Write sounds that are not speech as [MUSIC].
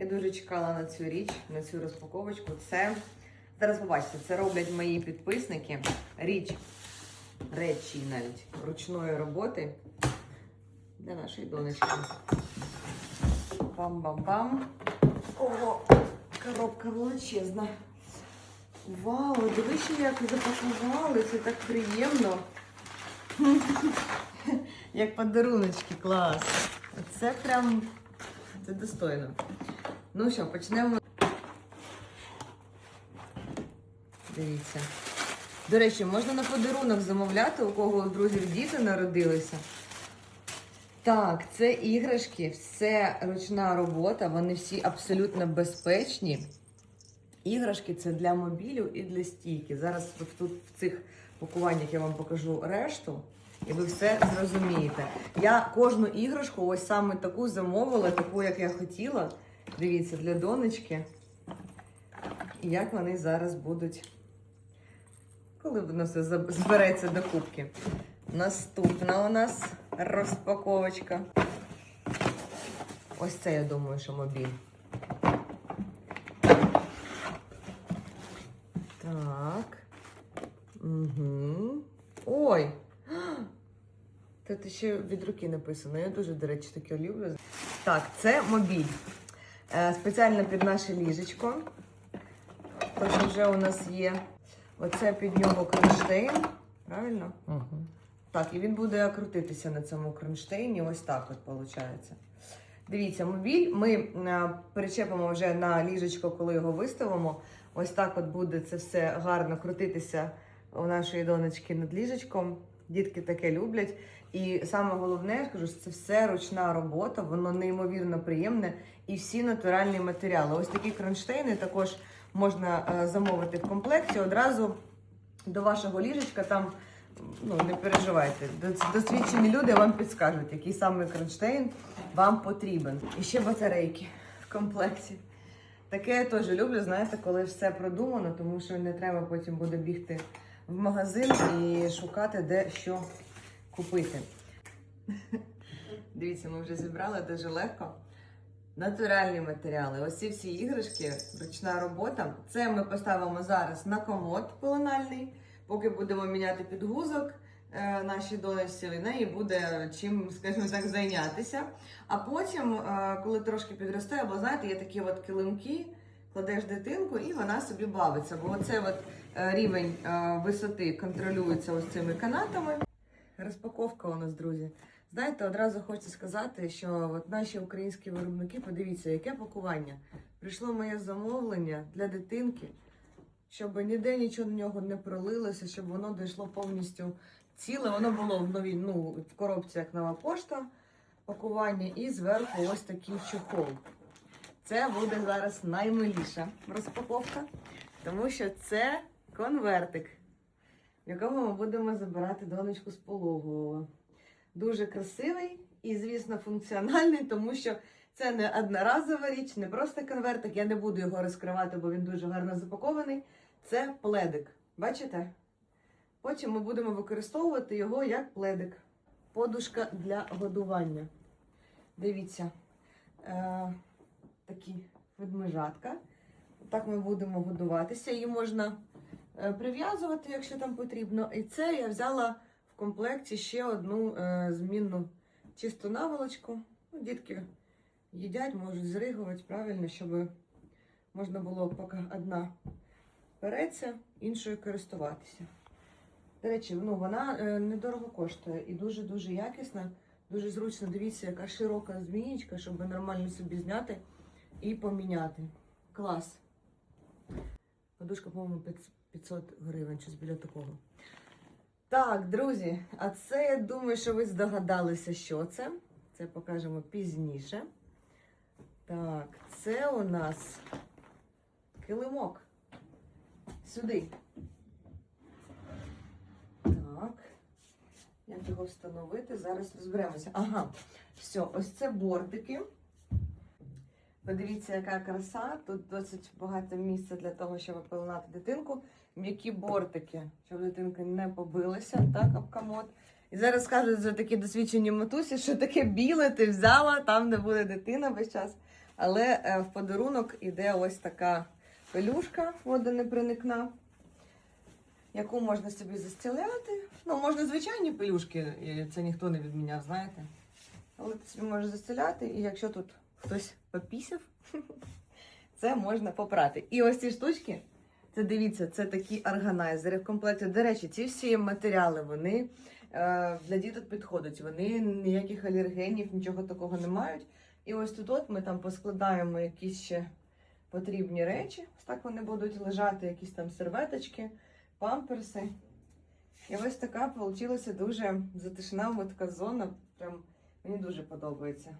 Я дуже чекала на цю річ, на цю розпаковочку. Це зараз побачите, це роблять мої підписники. Річ, речі навіть ручної роботи для нашої донечки. Пам-бам-бам. Ого, коробка величезна. Вау, дивіться, як запакували, це так приємно. Як подаруночки, клас. Це прям це достойно. Ну що, почнемо. Дивіться. До речі, можна на подарунок замовляти, у кого друзів діти народилися. Так, це іграшки, все ручна робота, вони всі абсолютно безпечні. Іграшки це для мобілю і для стійки. Зараз тут в цих пакуваннях я вам покажу решту, і ви все зрозумієте. Я кожну іграшку, ось саме таку замовила, таку, як я хотіла. Дивіться, для донечки. Як вони зараз будуть, коли воно все збереться до кубки. Наступна у нас розпаковочка. Ось це, я думаю, що мобіль. Так. Угу. Ой! Тут ще від руки написано. Я дуже, до речі, таке люблю. Так, це мобіль. Е, Спеціально під наше ліжечко. Тож вже у нас є оце під нього кронштейн. Правильно? Угу. Так, і він буде крутитися на цьому кронштейні. Ось так от виходить. Дивіться, мобіль ми е, перечепимо вже на ліжечко, коли його виставимо. Ось так от буде це все гарно крутитися у нашої донечки над ліжечком. Дітки таке люблять. І саме головне, я скажу, що це все ручна робота, воно неймовірно приємне і всі натуральні матеріали. Ось такі кронштейни також можна е, замовити в комплекті. Одразу до вашого ліжечка там ну не переживайте. Досвідчені люди вам підскажуть, який саме кронштейн вам потрібен. І ще батарейки в комплекті. Таке я теж люблю, знаєте, коли все продумано, тому що не треба потім буде бігти в магазин і шукати, де що купити. Дивіться, ми вже зібрали дуже легко. Натуральні матеріали. Ось ці всі іграшки, ручна робота. Це ми поставимо зараз на комод пеленальний, поки будемо міняти підгузок е, нашій донечці, в неї буде чим, скажімо так, зайнятися. А потім, е, коли трошки підросте, бо знаєте, є такі от килимки, кладеш дитинку і вона собі бавиться. Бо оцей от е, рівень е, висоти контролюється ось цими канатами. Розпаковка у нас, друзі. Знаєте, одразу хочу сказати, що от наші українські виробники, подивіться, яке пакування. Прийшло моє замовлення для дитинки, щоб ніде нічого на нього не пролилося, щоб воно дійшло повністю ціле. Воно було в новій, ну, в коробці, як нова пошта, пакування, і зверху ось такий чохол. Це буде зараз наймиліша розпаковка, тому що це конвертик, в якому ми будемо забирати донечку з пологового. Дуже красивий і, звісно, функціональний, тому що це не одноразова річ, не просто конвертик. Я не буду його розкривати, бо він дуже гарно запакований. Це пледик. Бачите? Потім ми будемо використовувати його як пледик. Подушка для годування. Дивіться, е, такі ведмежатка. Так ми будемо годуватися. Її можна е, прив'язувати, якщо там потрібно. І це я взяла в комплекті ще одну е, змінну чисту наволочку. Ну, дітки їдять, можуть зригувати правильно, щоб можна було, поки одна переться, іншою користуватися. До речі, ну, вона е, недорого коштує і дуже-дуже якісна, дуже зручно. Дивіться, яка широка змієчка, щоб нормально собі зняти і поміняти. Клас. Подушка, по-моєму, 500 гривень, щось біля такого. Так, друзі, а це я думаю, що ви здогадалися, що це. Це покажемо пізніше. Так, це у нас килимок. Сюди. Так. Як його встановити? Зараз розберемося. Ага, все, ось це бортики. Подивіться, яка краса. Тут досить багато місця для того, щоб пеленати дитинку. М'які бортики, щоб дитинка не побилася, так, об комод. І зараз скажуть за такі досвідчені матусі, що таке біле ти взяла, там, де буде дитина весь час. Але е, в подарунок іде ось така пелюшка водонепроникна, яку можна собі застеляти. Ну, можна звичайні пелюшки, це ніхто не відміняв, знаєте. Але ти собі можеш застеляти, і якщо тут хтось попісяв, [LAUGHS] це можна попрати. І ось ці штучки, це дивіться, це такі органайзери в комплекті. До речі, ці всі матеріали, вони е, для діток підходять. Вони ніяких алергенів, нічого такого не мають. І ось тут от ми там поскладаємо якісь ще потрібні речі. Ось так вони будуть лежати, якісь там серветочки, памперси. І ось така вийшла дуже затишна така зона. Прям мені дуже подобається.